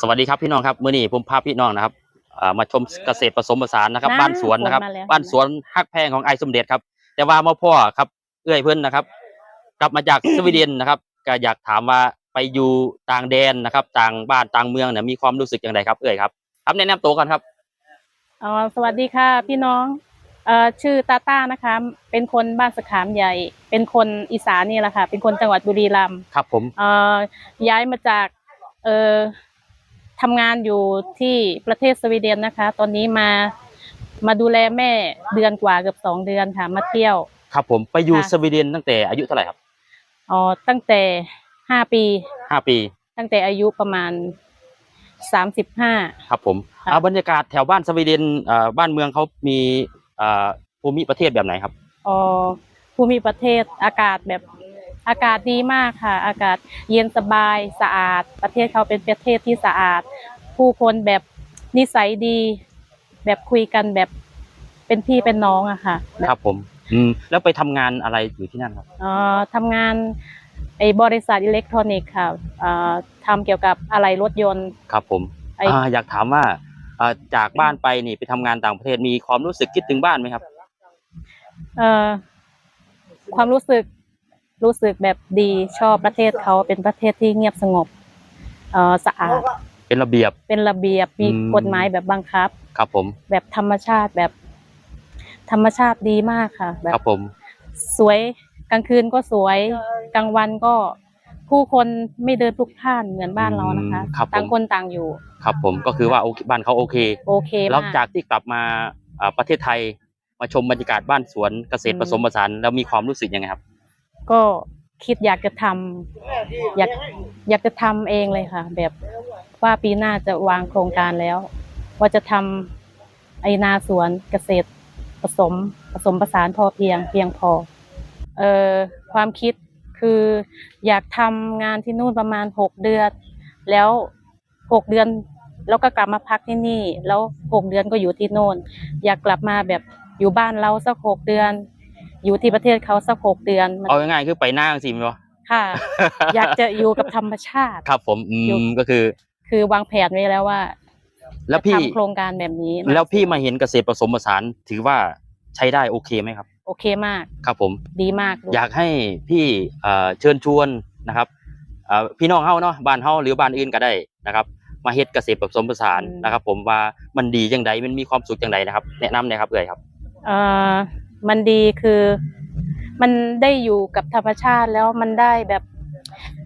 สวัสดีครับพี่น้องครับมื้อนี้ผมพาพี่น้องนะครับอ่ามาชมเกษตรผสมผสานนะครับนะบ้านสวนนะครับฝนมาแล้วบ้านสวนฮักแพงของไอสมเด็จครับ แต่ว่ามาพ่อครับ เอื้อยเพื่อนนะครับ กลับมาจากสวีเดนนะครับ ก็อยากถามว่าไปอยู่ต่างแดนนะครับ ต่างบ้านต่างเมืองเนี่ยมีความรู้สึกอย่างไรครับ เอื้อยครับครับแนะนำตัวกันครับอ๋อสวัสดีค่ะ พี่น้องเอ่อชื่อตาต้านะคะ เป็นคนบ้านสะขามใหญ่ เป็นคนอีสานนี่แหละค่ะ เป็นคนจังหวัดบุรีรัมย์ครับผมเอ่อย้ายมาจากเอ่อ ทำงานอยู่ที่ประเทศสวีเดนนะคะ ตอนนี้มามาดูแลแม่เดือนกว่าเกือบสองเดือนค่ะ มาเที่ยว ครับผมไปอยู่ค่ะ สวีเดนตั้งแต่อายุเท่าไหร่ครับอ๋อตั้งแต่ห้าปี ห้าปีตั้งแต่อายุประมาณสามสิบห้า ครับผมค่ะอ่าบรรยากาศแถวบ้านสวีเดนอ่าบ้านเมืองเขามีอ่าภูมิประเทศแบบไหนครับ อ๋อภูมิประเทศอากาศแบบ อากาศดีมากค่ะ อากาศเย็นสบายสะอาด ประเทศเขาเป็นประเทศที่สะอาด ผู้คนแบบนิสัยดี แบบคุยกันแบบเป็นพี่เป็นน้องอะค่ะแบครับบผมอืมแล้วไปทำงานอะไรอยู่ที่นั่นครับ เอ่อทำงานไอ้บริษัทอิเล็กทรอนิกส์ค่ะเอ่อทำเกี่ยวกับอะไรรถยนต์ ครับผมไอ้ อ่าอยากถามว่าอ่าจากบ้านไปนี่ไปทำงานต่างประเทศมีความรู้สึกคิดถึงบ้านไหมครับ เอ่อความรู้สึก รู้สึกแบบดีชอบประเทศเขาเป็นประเทศที่เงียบสงบเอ่อสะอาดเป็นระเบียบเป็นระเบียบมีอืม กฎหมายแบบบังคับ ครับผมแบบธรรมชาติแบบ ธรรมชาติดีมากค่ะ แบครับบผม สวยกลางคืนก็สวยกลางวันก็ผู้คนไม่เดินพลุกพล่านเหมือนบ้านเรานะคะ อืมครับผต่างมคนต่างอยู่ ครับผมก็คือว่าโอเคบ้านเขาโอเค โอเคหลังมาก จากที่กลับมาอ่าประเทศไทยมาชมบรรยากาศบ้านสวนเกษตรอืม ผสมผสานแล้วมีความรู้สึกยังไงครับ ก็คิดอยากจะทำอยากอยากจะทำเองเลยค่ะ แบบว่าปีหน้าจะวางโครงการแล้ว ว่าจะทำไอนาสวนเกษตรผสมผสมผสานพอเพียงเพียงพอเอ่อความคิดคืออยากทำงานที่นู่นประมาณหกเดือน แล้วหกเดือน แล้วก็กลับมาพักที่นี่ แล้วหกเดือนก็อยู่ที่โน่น อยากกลับมาแบบอยู่บ้านเราสักหกเดือน อยู่ที่ประเทศเขาสักหกเดือนมันเอาง่ายๆคือไปหน้าสิมั้ยวะค่ะ อยากจะอยู่กับธรรมชาติ ครับผมอือยู่ มก็คือ คือวางแผนไว้แล้วว่าแล้วจะพี่ทำโครงการแบบนี้นะแล้วพี่มาเห็นเกษตรผสมผสานถือว่าใช้ได้โอเคไหมครับ โอเคมากครับผม ดีมากลูกอยากให้พี่เอ่อเชิญชวนนะครับเอ่อพี่น้องเฮาเนาะบ้านเฮาหรือบ้านอื่นก็ได้นะครับ มาเฮ็ดเกษตรผสมผสานนะครับ ผมว่ามันดีจังไดมันมีความสุขจังไดนะครับ แนะนำหน่อยครับเอ่ยครับ เอ่อ มันดีคือ มันได้อยู่กับธรรมชาติแล้วมันได้แบบ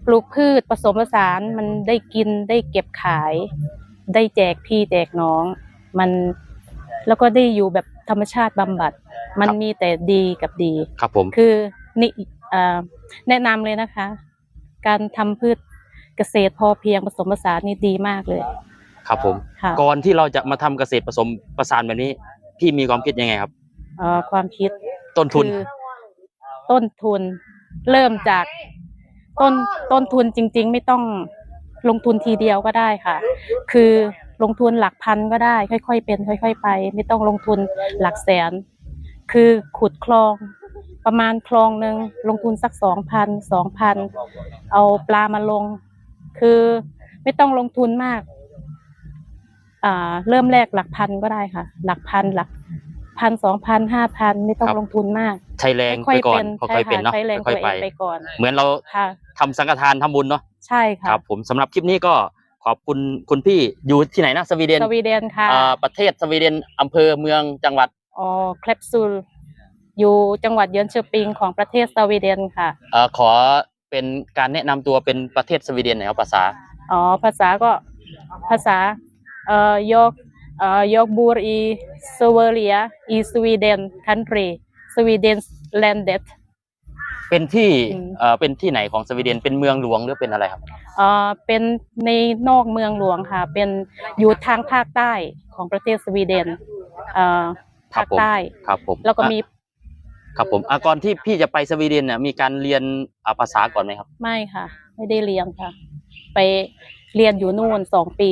ปลูกพืชผสมผสานมันได้กินได้เก็บขาย ได้แจกพี่แจกน้อง มันแล้วก็ได้อยู่แบบธรรมชาติบำบัด มันครับมีแต่ดีกับดี ครับผม คือนี่เอ่อแนะนำเลยนะคะ การทำพืชเกษตรพอเพียงผสมผสานนี่ดีมากเลยครับผม ค่ะ ก่อนที่เราจะมาทำเกษตรผสมผสานแบบนี้ พี่มีความคิดยังไงครับ เอ่อความคิดต้นทุน คือต้นทุนเริ่มจากต้นต้นทุนจริง ๆ ไม่ต้องลงทุนทีเดียวก็ได้ค่ะ คือลงทุนหลักพันก็ได้ ค่อย ๆ เป็น ค่อย ๆ ไป ไม่ต้องลงทุนหลักแสน คือขุดคลอง ประมาณคลองหนึ่งลงทุนสักสองพันสองพันเอาปลามาลง คือไม่ต้องลงทุนมาก อ่า เริ่มแรกหลักพันก็ได้ค่ะ หลักพันหลัก พันสองพันห้าพันไม่ต้องครับลงทุนมาก ใช้แรงค่ไปอยๆก่อเป็นนค่อยๆเป็นเนาะใช้แรงค่ตัอวยๆเอไปงไปก่อน เหมือนเราค่ะทำสังฆทานทำบุญเนาะใช่คค่ะรับ ผมสำหรับคลิปนี้ก็ขอบคุณคุณพี่อยู่ที่ไหนนะสวีเดนสวีเดนค่ะอ่าประเทศสวีเดนอำเภอเมืองจังหวัดอ๋อเคลปซูลอยู่จังหวัดเยนเชอร์ปิงของประเทศสวีเดนค่ะเอ่อขอเป็นการแนะนำตัวเป็นประเทศสวีเดนหน่อยครับภาษาอ๋อภาษาก็ภาษาเอ่อยกเอ่อ ยกบูรอีสเวเรียอีสวีเดนคันทรีสวีเดนแลนเดเป็นที่อืมเอ่อเป็นที่ไหนของสวีเดนเป็นเมืองหลวงหรือเป็นอะไรครับเอ่อเป็นในนอกเมืองหลวงค่ะ เป็นอยู่ทางภาคใต้ของประเทศสวีเดนเอ่อครัภาบคผมใต้ครับผมแล้วก็มีอะครับผมอะก่อนที่พี่จะไปสวีเดนเนี่ยมีการเรียนอ่าภาษาก่อนไหมครับ ไม่ค่ะ ไม่ได้เรียนค่ะ ไป เรียนอยู่นู่นสองปี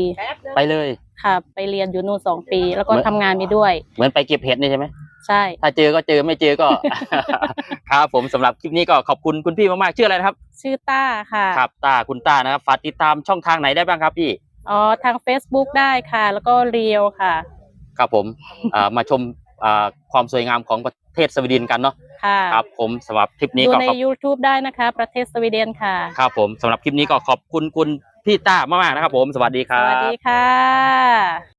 ไปเลย ค่ะ ไปเรียนอยู่นู่นสองปี แล้วก็ทำงานไปด้วย เหมือนไปเก็บเห็ดนี่ใช่ไหม ใช่ ถ้าเจอก็เจอไม่เจอก็ ครับผมสำหรับคลิปนี้ก็ขอบคุณคุณพี่มากๆชื่ออะไรครับ ชื่อต้าค่ะครับตาคุณตานะครับฝากติดตามช่องทางไหนได้บ้างครับพี่ อ๋อทาง Facebook ได้ค่ะ แล้วก็เรียวค่ะ ครับผมมาชมความสวยงามของประเทศสวีเดนกันเนาะครับผมสำหรับคลิปนี้ดูใน YouTube ได้นะคะ ประเทศสวีเดนค่ะ ครับผมสำหรับคลิปนี้ก็ขอบคุณคุณ พี่ต้ามากๆนะครับผมสวัสดีครัสวัสดีค่ะ